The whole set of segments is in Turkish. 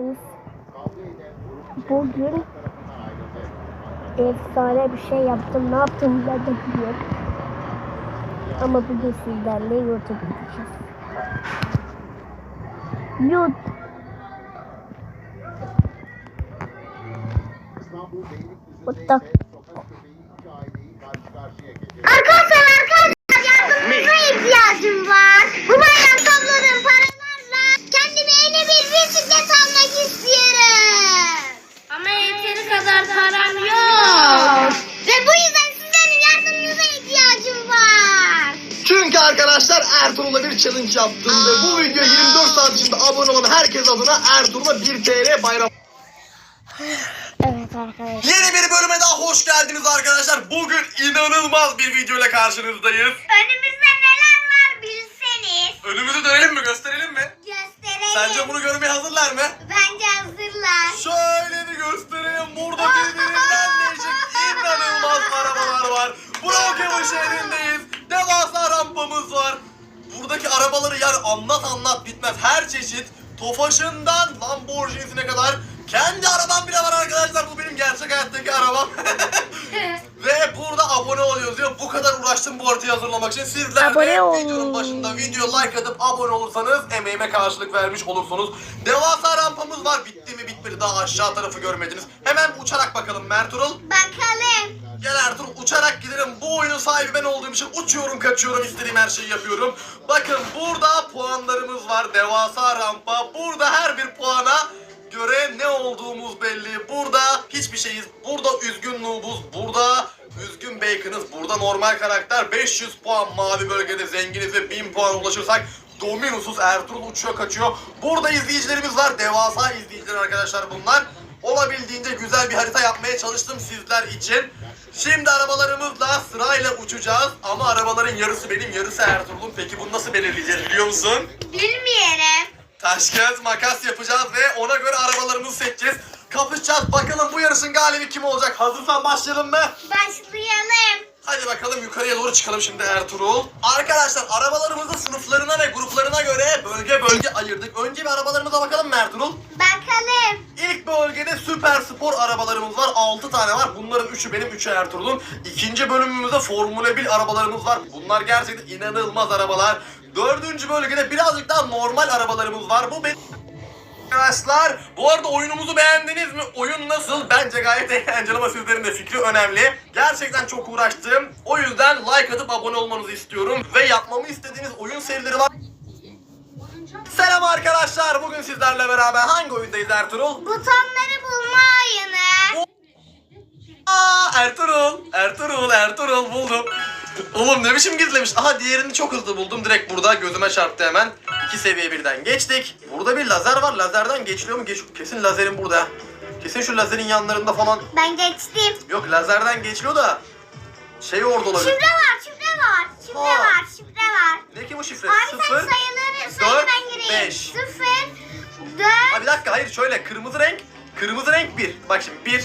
geldiniz. Bugün efsane bir şey yaptım. Ne yaptım ben de biliyorum. Ama bugün sizlerle YouTube yapacağız. YouTube. What the? Arkadaşlar arkadaşlar Ertuğrul'la bir challenge yaptım ve bu video 24 saat içinde abone olan herkes adına Ertuğrul'a 1 TL bayram. Evet arkadaşlar. Yeni bir bölüme daha hoş geldiniz arkadaşlar. Bugün inanılmaz bir video ile karşınızdayız. Önümüzde neler var bilseniz. Önümüzü dönelim mi gösterelim mi? Gösterelim. Sence bunu Buradaki arabaları yer anlat anlat bitmez. Her çeşit Tofaş'ından Lamborghini'sine kadar kendi arabam bile var arkadaşlar. Bu benim gerçek hayattaki arabam. Ve burada abone oluyoruz diyor. Bu kadar uğraştım bu haritayı hazırlamak için. Sizler Abone de olun. videonun başında video like atıp abone olursanız emeğime karşılık vermiş olursunuz. Devasa rampamız var. Bitti mi bitmedi daha aşağı tarafı görmediniz. Hemen uçarak bakalım Merturul. Bakalım. Gel Ertuğrul uçarak gidelim. Bu oyunun sahibi ben olduğum için uçuyorum kaçıyorum istediğim her şeyi yapıyorum. Bakın burada puanlarımız var. Devasa rampa. Burada her bir puana göre ne olduğumuz belli. Burada hiçbir şeyiz. Burada üzgün noobuz. Burada üzgün bacon'ız. Burada normal karakter. 500 puan mavi bölgede zenginiz ve 1000 puan ulaşırsak Dominus'uz Ertuğrul uçuyor kaçıyor. Burada izleyicilerimiz var. Devasa izleyiciler arkadaşlar bunlar. Olabildiğince güzel bir harita yapmaya çalıştım sizler için. Şimdi arabalarımızla sırayla uçacağız ama arabaların yarısı benim yarısı Ertuğrul'un. Peki bunu nasıl belirleyeceğiz biliyor musun? Bilmiyorum. Taş kağıt makas yapacağız ve ona göre arabalarımızı seçeceğiz. Kapışacağız bakalım bu yarışın galibi kim olacak? Hazırsan başlayalım mı? Başlayalım. Hadi bakalım yukarıya doğru çıkalım şimdi Ertuğrul. Arkadaşlar arabalarımızı sınıflarına ve gruplarına göre bölge bölge ayırdık. Önce bir arabalarımıza bakalım mı Ertuğrul? Bakalım. İlk bölgede süper spor arabalarımız var. 6 tane var. Bunların 3'ü benim, 3'ü Ertuğrul'un. İkinci bölümümüzde Formula 1 arabalarımız var. Bunlar gerçekten inanılmaz arabalar. Dördüncü bölgede birazcık daha normal arabalarımız var. Bu benim... Arkadaşlar bu arada oyunumuzu beğendiniz mi? Oyun nasıl? Bence gayet eğlenceli ama sizlerin de fikri önemli. Gerçekten çok uğraştım. O yüzden like atıp abone olmanızı istiyorum. Ve yapmamı istediğiniz oyun serileri var. Selam arkadaşlar. Bugün sizlerle beraber hangi oyundayız Ertuğrul? Butonları bulma oyunu. Aa Ertuğrul. Ertuğrul, Ertuğrul buldum. Oğlum ne biçim gizlemiş. Aha diğerini çok hızlı buldum. Direkt burada gözüme çarptı hemen. İki seviye birden geçtik. Burada bir lazer var. Lazerden geçiliyor mu? Geç... Kesin lazerin burada. Kesin şu lazerin yanlarında falan. Ben geçtim. Yok lazerden geçiliyor da. Şey orada olabilir. Şifre var, şifre var, şifre Aa. var, şifre var. Ne ki bu şifre? Abi sen Sıfır. sayıları sayı dört, ben gireyim. beş. Sıfır, Ha dört, bir dakika hayır şöyle kırmızı renk. Kırmızı renk bir. Bak şimdi bir.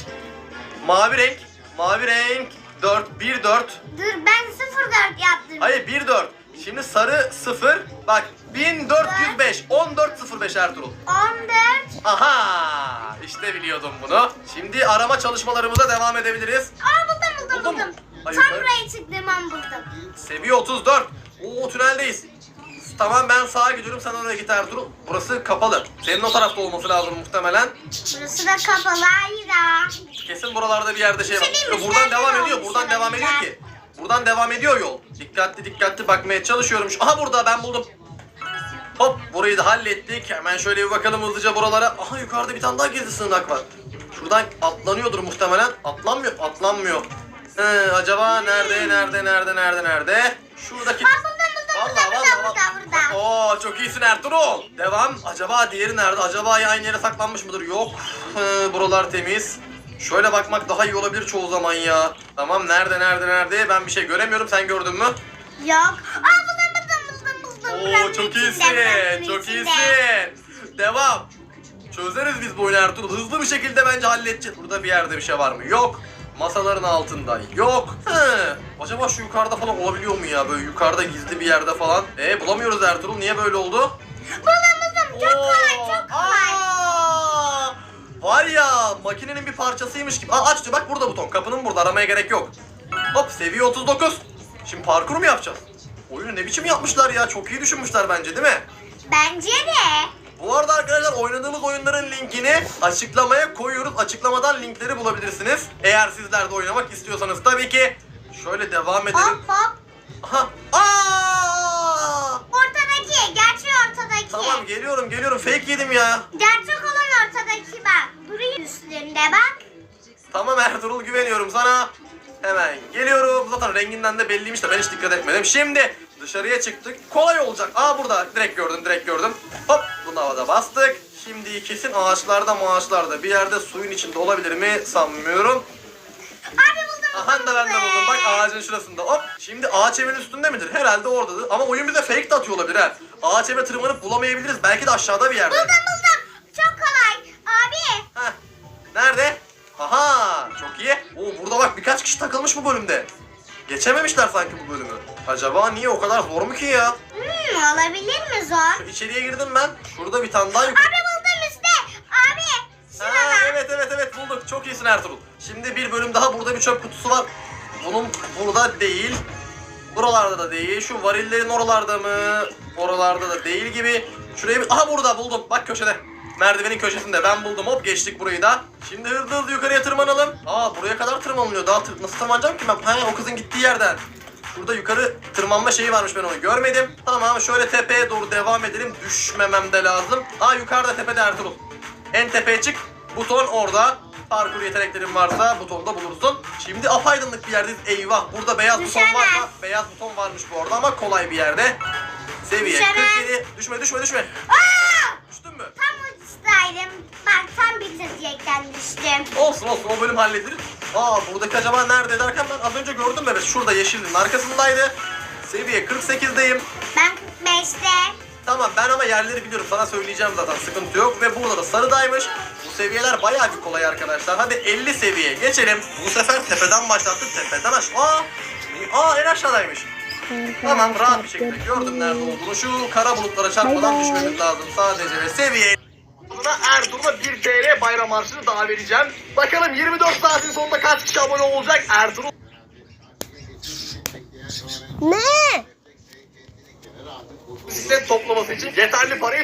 Mavi renk. Mavi renk. Dört. Bir dört. dur ben sıfır dört yaptım. Hayır 1 4. Şimdi sarı 0. Bak 1405. 1405 Ertuğrul. On dört. Aha! İşte biliyordum bunu. Şimdi arama çalışmalarımıza devam edebiliriz. Aa buldum buldum Buldun mu? buldum. Hayır, Tam hayır. buraya çıktım an buldum. Seviye 34. Oo tüneldeyiz. Tamam ben sağa gidiyorum sen oraya git Ertuğrul. Burası kapalı. Senin o tarafta olması lazım muhtemelen. Burası da kapalı hayra. Kesin buralarda bir yerde şey var. Yo, buradan devam ediyor. Buradan devam ediyor ki. Buradan devam ediyor yol. Dikkatli dikkatli bakmaya çalışıyorum. Şu- Aha burada ben buldum. Hop burayı da hallettik. Hemen şöyle bir bakalım hızlıca buralara. Aha yukarıda bir tane daha gizli sığınak var. Şuradan atlanıyordur muhtemelen. Atlanmıyor. Atlanmıyor. He, acaba nerede nerede nerede nerede nerede? Şuradaki... Vallahi burada. Burada burada. Oo çok iyisin Ertuğrul. Devam. Acaba diğeri nerede? Acaba ya aynı yere saklanmış mıdır? Yok. Buralar temiz. Şöyle bakmak daha iyi olabilir çoğu zaman ya. Tamam nerede nerede nerede? Ben bir şey göremiyorum. Sen gördün mü? Yok. Aa buldum buldum buldum buldum. Oo Buranın çok içinde, iyisin. Çok içinde. iyisin. Devam. Çözeriz biz bu oyunu Ertuğrul. Hızlı bir şekilde bence halledeceğiz. Burada bir yerde bir şey var mı? Yok. Masaların altında. Yok. Hı. Acaba şu yukarıda falan olabiliyor mu ya? Böyle yukarıda gizli bir yerde falan. E bulamıyoruz Ertuğrul. Niye böyle oldu? Buldum. Çok kolay çok kolay. Aa! var ya makinenin bir parçasıymış gibi. Aa aç diyor bak burada buton. Kapının burada aramaya gerek yok. Hop seviye 39. Şimdi parkur mu yapacağız? Oyunu ne biçim yapmışlar ya? Çok iyi düşünmüşler bence değil mi? Bence de. Bu arada arkadaşlar oynadığımız oyunların linkini açıklamaya koyuyoruz. Açıklamadan linkleri bulabilirsiniz. Eğer sizler de oynamak istiyorsanız tabii ki. Şöyle devam edelim. Hop hop. Aha. Aa! Ortadaki. Gerçi ortadaki. Tamam geliyorum geliyorum. Fake yedim ya. Gerçek olan ortadaki bak. Duruyor üstünde bak. Tamam Ertuğrul güveniyorum sana. Hemen geliyorum. Zaten renginden de belliymiş de ben hiç dikkat etmedim. Şimdi dışarıya çıktık. Kolay olacak. Aa burada. Direkt gördüm direkt gördüm. Hop bunu havada bastık. Şimdi kesin ağaçlarda ağaçlarda bir yerde suyun içinde olabilir mi sanmıyorum. Abi buldum. Aha da ben de buldum. Bak ağacın şurasında. Hop. Şimdi ağaç evin üstünde midir? Herhalde oradadır. Ama oyun bize fake de atıyor olabilir ha. Ağaç eve tırmanıp bulamayabiliriz. Belki de aşağıda bir yerde. Buldum buldum. Çok kolay. Abi. Heh. Nerede? Aha çok iyi. Oo burada bak birkaç kişi takılmış bu bölümde. Geçememişler sanki bu bölümü. Acaba niye o kadar zor mu ki ya? Hmm, olabilir mi zor? İçeriye girdim ben. Şurada bir tane daha yukarı. Abi buldum üstte. Abi. Ha, Şurada. evet evet evet bulduk. Çok iyisin Ertuğrul. Şimdi bir bölüm daha burada bir çöp kutusu var. Bunun burada değil. Buralarda da değil. Şu varillerin oralarda mı? Oralarda da değil gibi. Şuraya bir... Aha burada buldum. Bak köşede. Merdivenin köşesinde. Ben buldum. Hop geçtik burayı da. Şimdi hızlı hızlı yukarıya tırmanalım. Aa buraya kadar tırmanılıyor. Daha tır... nasıl tırmanacağım ki ben? Ha o kızın gittiği yerden. Şurada yukarı tırmanma şeyi varmış ben onu görmedim. Tamam şöyle tepeye doğru devam edelim. Düşmemem de lazım. Aa yukarıda tepede Ertuğrul. En tepeye çık. Buton orada. Parkur yeteneklerin varsa butonda bulursun. Şimdi apaydınlık bir yerdeyiz. Eyvah burada beyaz buton Düşemez. varsa beyaz buton varmış bu arada ama kolay bir yerde. Seviye Düşemez. 47. Düşme düşme düşme. Aa! Düştün mü? Tam uçtaydım. Bak tam bitirecekten düştüm. Olsun olsun o bölüm halledilir. Aa buradaki acaba nerede derken ben az önce gördüm evet şurada yeşilin arkasındaydı. Seviye 48'deyim. Ben 45'te. Tamam ben ama yerleri biliyorum sana söyleyeceğim zaten sıkıntı yok ve burada da sarıdaymış. Bu seviyeler bayağı bir kolay arkadaşlar. Hadi 50 seviye geçelim. Bu sefer tepeden başlattık tepeden aş. Aa, aa en aşağıdaymış. Tamam rahat bir şekilde gördüm nerede olduğunu. Şu kara bulutlara çarpmadan düşmemiz lazım sadece ve seviye Buna Ertuğrul'a 1 TL bayram harçlığını daha vereceğim. Bakalım 24 saatin sonunda kaç kişi abone olacak Ertuğrul Ne? bisiklet toplaması için yeterli parayı